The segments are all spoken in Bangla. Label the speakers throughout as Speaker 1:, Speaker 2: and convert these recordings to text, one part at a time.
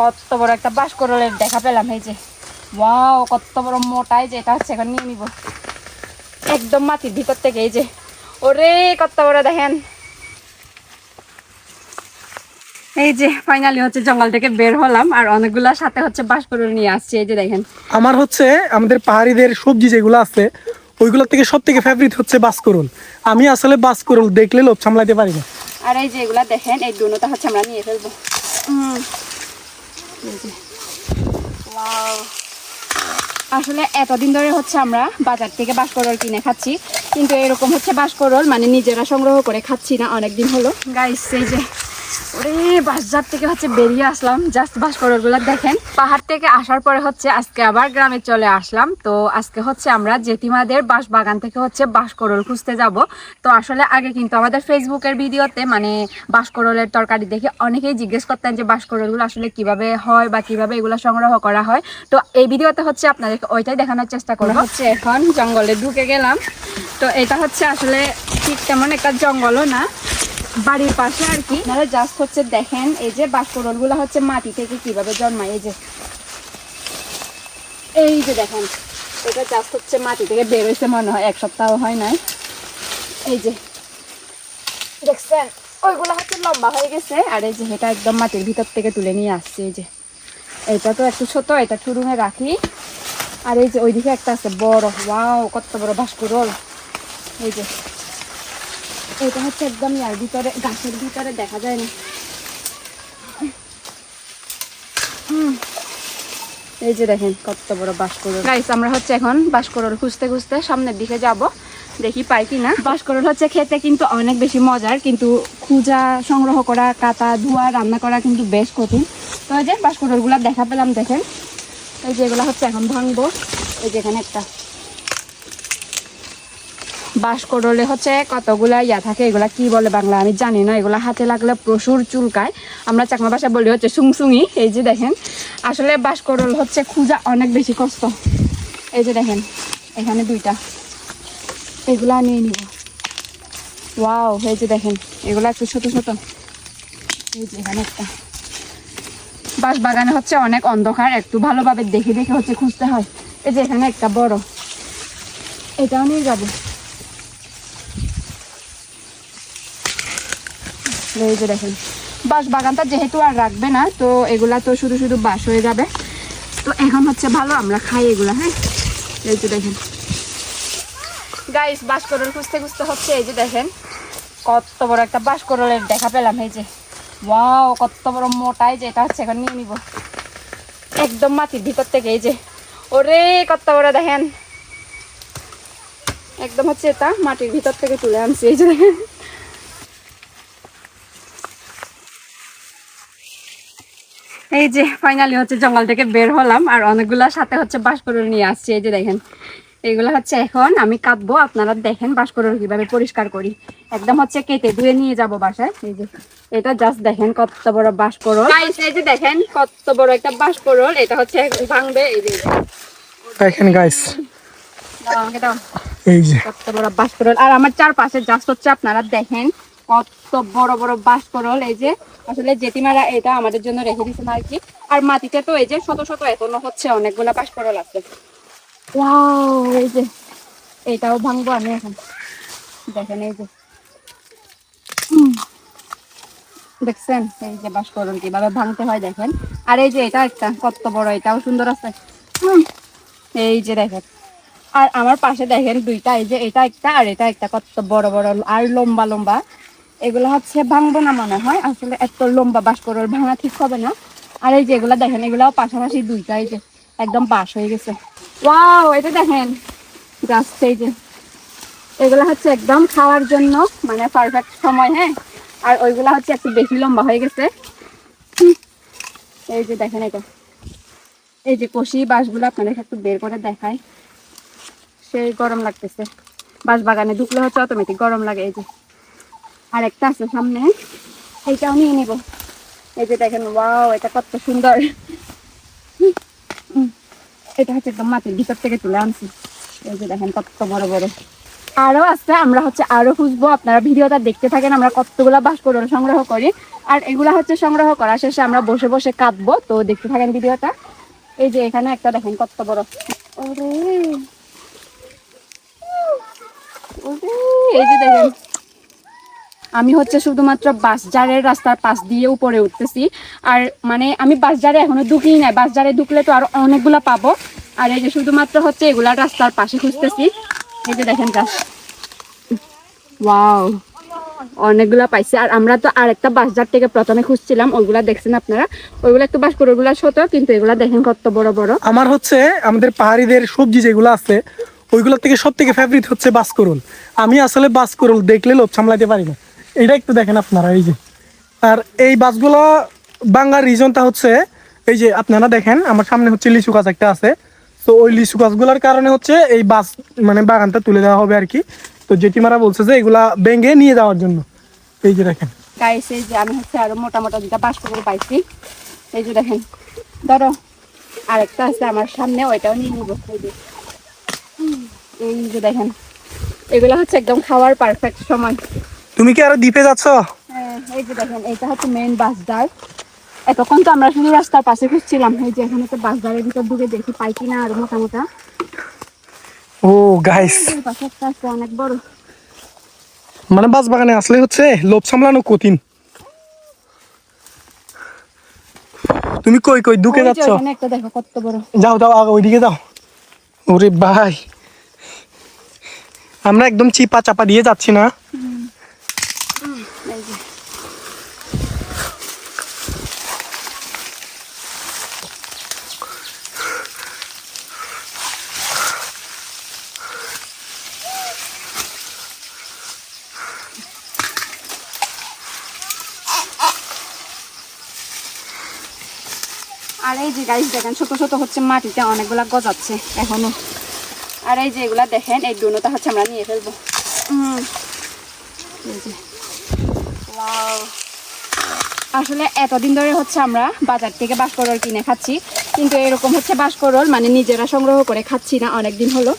Speaker 1: কত বড় একটা বাস করলের দেখা পেলাম এই যে। ওয়াও কত বড় মোটাই যে এটা হচ্ছে এখন নিয়ে নিব। একদম মাটির ভিতর থেকে এই যে। ওরে কত বড় দেখেন। এই যে ফাইনালি হচ্ছে জঙ্গল থেকে বের হলাম আর অনেকগুলা সাথে হচ্ছে বাস করে নিয়ে আসছে এই যে দেখেন।
Speaker 2: আমার হচ্ছে আমাদের পাহাড়িদের সবজি যেগুলো আছে ওইগুলো থেকে সব থেকে ফেভারিট হচ্ছে বাসকরুল আমি আসলে বাসকরুল দেখলে লোভ সামলাতে পারি না।
Speaker 1: আর এই যে এগুলা দেখেন এই দুটোটা হচ্ছে আমরা নিয়ে ফেলব! আসলে এতদিন ধরে হচ্ছে আমরা বাজার থেকে বাঁশকরল কিনে খাচ্ছি কিন্তু এরকম হচ্ছে বাঁশকরল মানে নিজেরা সংগ্রহ করে খাচ্ছি না অনেকদিন হলো। গাইস এই যে ওরে বাজার থেকে হচ্ছে বেরিয়ে আসলাম। জাস্টগুলা দেখেন। পাহাড় থেকে আসার পরে হচ্ছে আজকে আবার গ্রামে চলে আসলাম। তো আজকে হচ্ছে আমরা জেঠিমাদের বাঁশ বাগান থেকে হচ্ছে বাঁশকরল খুঁজতে যাব। তো আসলে আগে কিন্তু আমাদের ফেসবুকের ভিডিওতে মানে বাঁশকরলের তরকারি দেখে অনেকেই জিজ্ঞেস করতেন যে বাঁশকরলগুলো আসলে কীভাবে হয় বা কীভাবে এগুলো সংগ্রহ করা হয়। তো এই ভিডিওতে হচ্ছে আপনাদেরকে ওইটাই দেখানোর চেষ্টা করব। হচ্ছে এখন জঙ্গলে ঢুকে গেলাম। তো এটা হচ্ছে আসলে ঠিক তেমন একটা জঙ্গলও না। বাড়ির পাশে আর কি। আপনারা জাস্ট হচ্ছে দেখেন এই যে বাঁশকরলগুলো হচ্ছে মাটি থেকে কীভাবে জন্মায়, এই যে। এই যে দেখেন, এটা জাস্ট হচ্ছে মাটি থেকে বের মনে হয়, এক সপ্তাহ হয় নাই। এই যে, দেখছেন? ওইগুলো হচ্ছে লম্বা হয়ে গেছে, আর এই যে এটা একদম মাটির ভিতর থেকে তুলে নিয়ে আসছে, এই যে। এটা তো একটু ছোট, এটা টুরুমে রাখি। আর এই যে ওইদিকে একটা আছে বড়, ওয়াও, কত বড় ভাস্করল এই যে এটা হচ্ছে একদম ইয়ার ভিতরে, গাছের ভিতরে দেখা যায় না। এই যে দেখেন কত বড় বাঁশকরল গাইস আমরা হচ্ছে এখন বাঁশকরল খুঁজতে খুঁজতে সামনের দিকে যাব। দেখি পাই কি কিনা বাঁশকরল হচ্ছে খেতে কিন্তু অনেক বেশি মজার, কিন্তু খুঁজা, সংগ্রহ করা, কাটা, ধোয়া, রান্না করা কিন্তু বেশ কঠিন। তো এই যে বাঁশকরলগুলা দেখা পেলাম, দেখেন। এই যে এগুলা হচ্ছে এখন ভাঙবো। এই যে এখানে একটা বাঁশ করলে হচ্ছে কতগুলা ইয়া থাকে, এগুলা কি বলে বাংলা আমি জানি না, এগুলা হাতে লাগলে প্রচুর চুলকায়। আমরা চাকমা ভাষা বলি হচ্ছে সুংসুঙি, এই যে দেখেন। আসলে বাঁশ করল হচ্ছে খুঁজা অনেক বেশি কষ্ট। এই যে দেখেন, এখানে দুইটা। এগুলা নিয়ে নিব। ওয়াও, এই যে দেখেন, এগুলা একটু ছোট ছোট। এই যে এখানে একটা। বাঁশ বাগানে হচ্ছে অনেক অন্ধকার, একটু ভালোভাবে দেখে দেখে হচ্ছে খুঁজতে হয়। এই যে এখানে একটা বড়। এটাও নিয়ে যাব। এই যে দেখেন, বাঁশ বাগানটা যেহেতু আর রাখবে না, তো এগুলা তো শুধু শুধু বাঁশ হয়ে যাবে। তো এখন হচ্ছে ভালো, আমরা খাই এগুলা হ্যাঁ? এই যে দেখেন। গাইস বাঁশ করল খুঁজতে খুঁজতে হচ্ছে, এই যে দেখেন, কত বড় একটা বাঁশ করলের দেখা পেলাম, এই যে। ওয়াও কত বড় মোটাই যে এটা হচ্ছে, এখন নিয়ে নিব। একদম মাটির ভিতর থেকে, এই যে। ওরে, কত বড়, দেখেন। একদম হচ্ছে এটা মাটির ভিতর থেকে তুলে আনছি, এই যে দেখেন। এই যে ফাইনালি হচ্ছে জঙ্গল থেকে বের হলাম আর অনেকগুলা সাথে হচ্ছে বাঁশকরল নিয়ে আসছি। এই যে দেখেন এইগুলো হচ্ছে এখন আমি কাটবো। আপনারা দেখেন বাঁশকরল কীভাবে পরিষ্কার করি। একদম হচ্ছে কেটে ধুয়ে নিয়ে যাব বাসায়। এই যে এটা জাস্ট দেখেন কত বড় Guys, এই যে দেখেন কত বড় একটা বাঁশকরল এটা হচ্ছে ভাঙবে। এই যে
Speaker 2: দেখেন গাইস। এই যে।
Speaker 1: কত বড় বাঁশকরল আর আমার চারপাশে জাস্ট হচ্ছে আপনারা দেখেন কত বড় বড় বাঁশকরল এই যে আসলে জেঠিমারা এটা আমাদের জন্য রেখে দিয়েছেন আর কি। আর মাটিতে তো এই যে শত শত এখনও হচ্ছে অনেকগুলা বাঁশকরল আছে। ওয়াও এই যে এটাও ভাঙবো আমি এখন। দেখেন এই যে। দেখছেন? এই যে বাঁশকরল কীভাবে ভাঙতে হয় দেখেন। আর এই যে এটা একটা কত বড় এটাও সুন্দর আছে। এই যে দেখেন। আর আমার পাশে দেখেন দুইটা এই যে এটা একটা আর এটা একটা কত বড় বড় আর লম্বা লম্বা। এগুলো হচ্ছে ভাঙবো না মনে হয়। আসলে এত লম্বা বাস করল ভাঙা ঠিক হবে না। আর এই যে এগুলো দেখেন, এগুলাও পাশাপাশি দুইটা এই যে একদম বাস হয়ে গেছে। ওয়াও এটা দেখেন জাস্ট এই যে। এগুলো হচ্ছে একদম খাওয়ার জন্য মানে পারফেক্ট সময় হ্যাঁ? আর ওইগুলা হচ্ছে একটু বেশি লম্বা হয়ে গেছে। এই যে দেখেন এটা। এই যে কষি বাঁশগুলো আপনাদের একটু বের করে দেখায় সেই গরম লাগতেছে। বাঁশ বাগানে ঢুকলে হচ্ছে অটোমেটিক গরম লাগে এই যে। আর একটা আছে সামনে। এইটাও নিয়ে নিব। এই যে দেখেন, ওয়াও, এটা কত সুন্দর। এটা হচ্ছে একদম মাটির ভিতর থেকে তুলে আনছি। এই যে দেখেন, কত বড় বড়। আরও আছে, আমরা হচ্ছে আরও খুঁজবো। আপনারা ভিডিওটা দেখতে থাকেন, আমরা কতগুলা বাঁশ করল সংগ্রহ করি। আর এগুলা হচ্ছে সংগ্রহ করা শেষে আমরা বসে বসে কাঁদবো। তো দেখতে থাকেন ভিডিওটা। এই যে এখানে একটা দেখেন, কত বড়। এই যে দেখেন। আমি হচ্ছে শুধুমাত্র বাসজারের রাস্তার পাশ দিয়ে উপরে উঠতেছি। আর মানে আমি বাসজারে এখনও ঢুকিই নাই। বাসজারে ঢুকলে তো আরও অনেকগুলা পাবো। আর এই যে শুধুমাত্র হচ্ছে এগুলা রাস্তার পাশে খুঁজতেছি। এই যে দেখেন গাছ। ওয়াও, অনেকগুলা পাইছে। আর আমরা তো আরেকটা বাসজার থেকে প্রথমে খুঁজছিলাম। ওইগুলা দেখছেন আপনারা? ওইগুলা একটু বাস করে ওইগুলা ছোট, কিন্তু এগুলা দেখেন কত বড় বড়।
Speaker 2: আমার হচ্ছে আমাদের পাহাড়িদের সবজি যেগুলো আছে, ওইগুলোর থেকে সব থেকে ফেভারিট হচ্ছে বাস করুন। আমি আসলে বাস করুন, দেখলে লোভ সামলাতে পারি না। এটা একটু দেখেন আপনারা, এই যে। আর এই বাসগুলো বাংলার রিজনটা হচ্ছে, এই যে আপনারা দেখেন, আমার সামনে হচ্ছে লিচু গাছ একটা আছে। তো ওই লিচু গাছগুলোর কারণে হচ্ছে এই বাস মানে বাগানটা তুলে দেওয়া হবে আর কি। তো জেঠিমারা বলছে যে এগুলা ভেঙে নিয়ে যাওয়ার জন্য। এই যে দেখেন।
Speaker 1: যে আমি হচ্ছে আরও মোটা মোটা পাইছি। এই আমার নিয়ে দেখেন হচ্ছে একদম খাওয়ার পারফেক্ট সময়।
Speaker 2: তুমি কি আরও দ্বীপে যাচ্ছ?
Speaker 1: হ্যাঁ, এই যে দেখেন এইটা হচ্ছে মেইন বাসদার এতক্ষণ তো আমরা শুধু রাস্তার পাশে খুঁজছিলাম এই যে এখানে তো বাসদারের ভিতর ঢুকে দেখি পাই কিনা আর
Speaker 2: ও গাইস
Speaker 1: পাশে একটা আছে অনেক বড়।
Speaker 2: মানে বাস বাগানে আসলে হচ্ছে লোভ সামলানো কঠিন। তুমি কই কই ঢুকে
Speaker 1: ওই
Speaker 2: যাচ্ছ?
Speaker 1: একটা দেখো কত বড়।
Speaker 2: যাও যাও আগে ওইদিকে যাও। ওরে ভাই। আমরা একদম চিপা চাপা দিয়ে যাচ্ছি না।
Speaker 1: যে আর এই যে গাইস দেখেন ছোট ছোট হচ্ছে মাটিতে অনেকগুলা গজাচ্ছে এখনও। আর এই যে এগুলা দেখেন এই দুটোটা হচ্ছে আমরা নিয়ে ফেলব। উম, এই যে. আসলে এতদিন ধরে হচ্ছে আমরা বাজার থেকে বাঁশকরল কিনে খাচ্ছি কিন্তু এরকম হচ্ছে বাঁশকরল মানে নিজেরা সংগ্রহ করে খাচ্ছি না অনেকদিন হলো।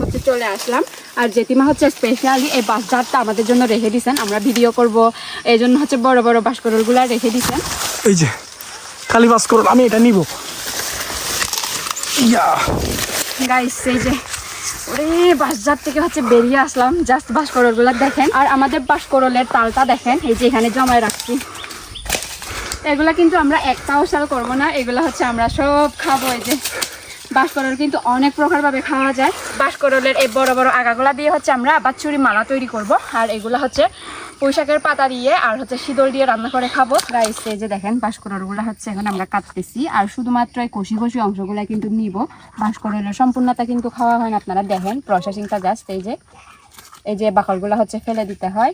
Speaker 1: হচ্ছে চলে আসলাম। আর জেঠিমা হচ্ছে স্পেশালি এই বাঁশঝাড়টা আমাদের জন্য রেখে দিছেন আমরা ভিডিও করব। এই জন্য হচ্ছে বড় বড় বাঁশকরলগুলা রেখে দিছেন।
Speaker 2: এই যে খালি বাস করুন আমি এটা নিব। ইয়া।
Speaker 1: গাইস এই যে ওরে, বাসজার থেকে হচ্ছে বেরিয়ে আসলাম। জাস্ট বাসকরলগুলো দেখেন। আর আমাদের বাসকরলের তালটা দেখেন, এই যে এখানে জমায় রাখছি। এগুলা কিন্তু আমরা একটাও সাল করব না, এগুলা হচ্ছে আমরা সব খাব, এই যে। বাসকরল কিন্তু অনেক প্রকারভাবে খাওয়া যায়। বাসকরলের এই বড় বড় আগাগুলা দিয়ে হচ্ছে আমরা আবার চুরি মালা তৈরি করব। আর এগুলা হচ্ছে পুঁইশাকের পাতা দিয়ে আর হচ্ছে শীতল দিয়ে রান্না করে খাব। গাইস এই যে দেখেন বাঁশকরলগুলো হচ্ছে এখন আমরা কাটতেছি। আর শুধুমাত্র এই কষি কষি অংশগুলো কিন্তু নিব। বাঁশকরলের সম্পূর্ণতা কিন্তু খাওয়া হয় না, আপনারা দেখেন প্রসেসিংটা জাস্ট এই যে এই যে বাকলগুলো হচ্ছে ফেলে দিতে হয়।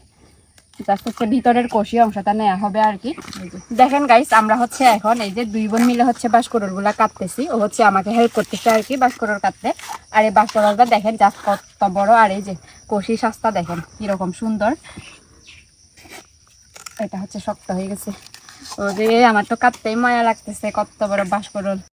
Speaker 1: জাস্ট হচ্ছে ভিতরের কষি অংশটা নেওয়া হবে আর কি। দেখেন গাইস আমরা হচ্ছে এখন এই যে দুই বোন মিলে হচ্ছে বাঁশকরলগুলা কাটতেছি। ও হচ্ছে আমাকে হেল্প করতেছে আর কি বাঁশকরল কাটতে। আর এই বাঁশকরলটা দেখেন জাস্ট কত বড়। আর এই যে কষি সাস্তা দেখেন, কীরকম সুন্দর। এটা হচ্ছে শক্ত হয়ে গেছে। ওরে আমার তো কাটতেই মায়া লাগতেছে কত বড় বাঁশকরল